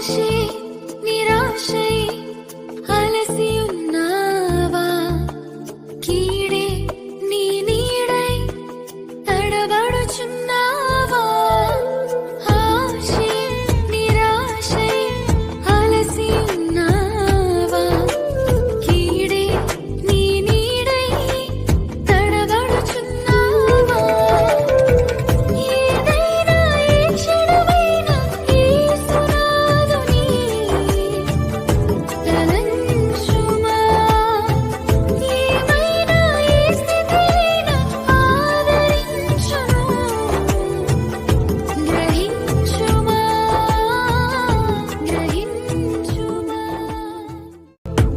నిరాశే నిరాశై అలసి ఉన్నావా? కీడే నీ నీడై తడబడుచున్న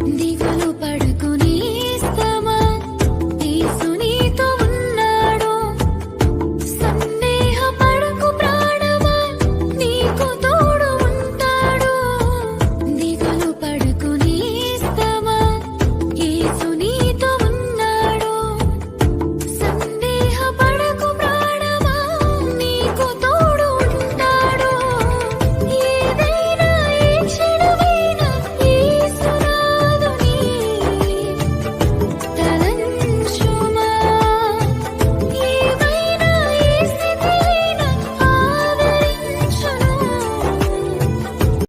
Hindi